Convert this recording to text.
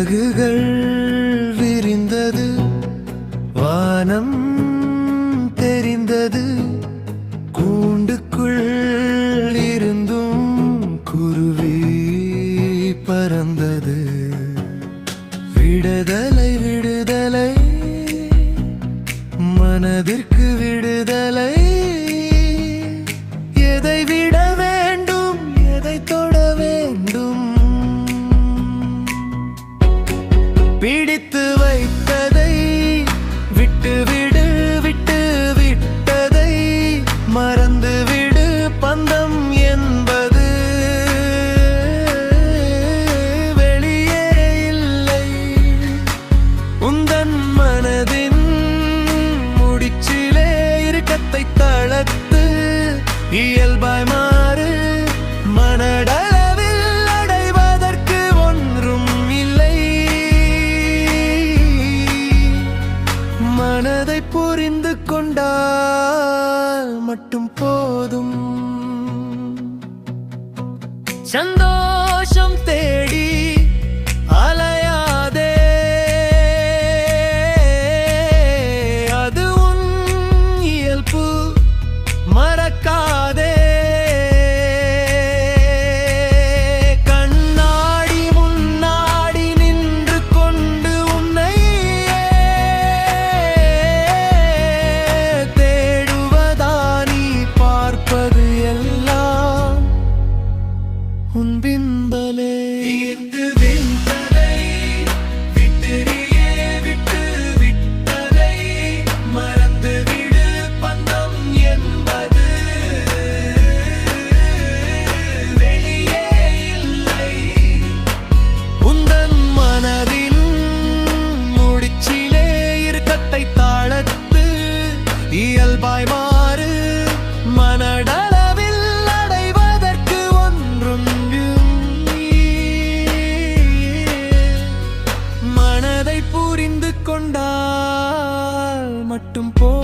சிறகுகள் விரிந்தது வானம் தெரிந்தது கூண்டுக்குள் இருந்தும் குருவி பறந்தது. விடுதலை விடுதலை மனதிற்கு விடுதலை. இயல்பாய் மாறு மனடளவில் அடைவதற்கு ஒன்றும் இல்லை. மனதை புரிந்து கொண்டால் மட்டும் போதும். சந்தோஷம் தேடி உன் பின்பலே ஈர்த்து விண்தலை விட்டறியே விட்டு விட்டதை. மறந்து விடு பந்தம் என்பது. வெளியே இல்லை. உந்தன் மனதின் முடிச்சிலே இருக்கத்தை தாழத்து மட்டும் போ